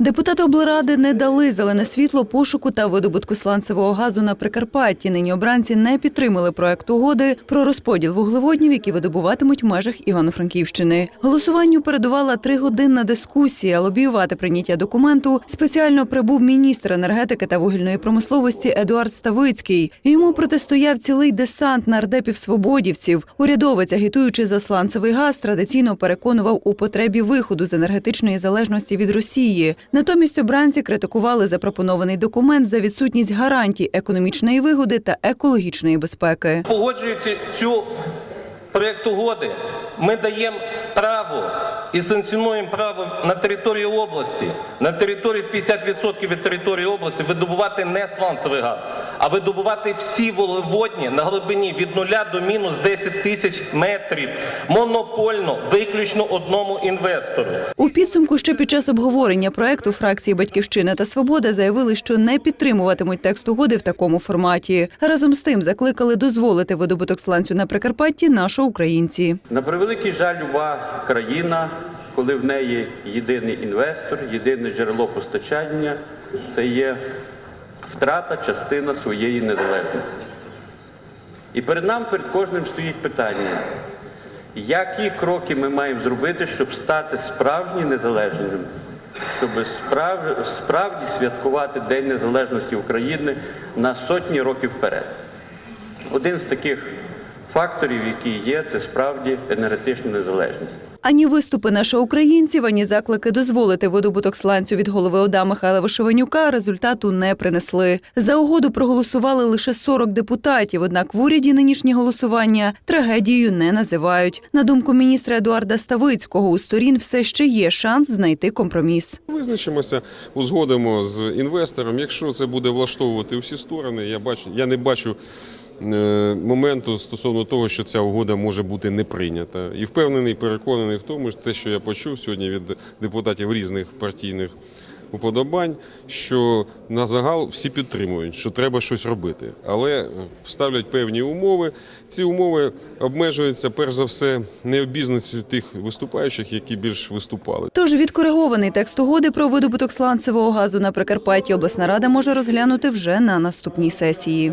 Депутати облради не дали зелене світло пошуку та видобутку сланцевого газу на Прикарпатті. Нині обранці не підтримали проект угоди про розподіл вуглеводнів, які видобуватимуть в межах Івано-Франківщини. Голосуванню передувала тригодинна дискусія. Лобіювати прийняття документу спеціально прибув міністр енергетики та вугільної промисловості Едуард Ставицький. Йому протистояв цілий десант нардепів свободівців. Урядовець, агітуючи за сланцевий газ, традиційно переконував у потребі виходу з енергетичної залежності від Росії. Натомість обранці критикували запропонований документ за відсутність гарантій економічної вигоди та екологічної безпеки. Погоджуючи цю проєкт угоди, ми даємо право і санкціонуємо право на території області, на території в 50% від території області видобувати несланцевий газ, а видобувати всі вуглеводні на глибині від 0 до мінус 10 тисяч метрів монопольно, виключно одному інвестору. У підсумку ще під час обговорення проекту фракції Батьківщина та Свобода заявили, що не підтримуватимуть текст угоди в такому форматі. Разом з тим закликали дозволити видобуток сланцю на Прикарпатті наші українці. На превеликий жаль, люба країна, коли в неї єдиний інвестор, єдине джерело постачання, це є втрата частина своєї незалежності. І перед нами, перед кожним стоїть питання, які кроки ми маємо зробити, щоб стати справжні незалежними, щоб справ, справді святкувати День Незалежності України на сотні років вперед. Один з таких факторів, які є, це справді енергетична незалежність. Ані виступи наших українців, ані заклики дозволити видобуток сланцю від голови ОДА Михайла Вишиванюка результату не принесли. За угоду проголосували лише 40 депутатів. Однак в уряді нинішні голосування трагедією не називають. На думку міністра Едуарда Ставицького, у сторін все ще є шанс знайти компроміс. Визначимося, узгодимо з інвестором. Якщо це буде влаштовувати усі сторони, я бачу, я не бачу моменту стосовно того, що ця угода може бути не прийнята. І впевнений, переконаний в тому, що те, що я почув сьогодні від депутатів різних партійних уподобань, що на загал всі підтримують, що треба щось робити, але ставлять певні умови. Ці умови обмежуються перш за все необізнаністю тих виступаючих, які більш виступали. Тож відкоригований текст угоди про видобуток сланцевого газу на Прикарпатті обласна рада може розглянути вже на наступній сесії.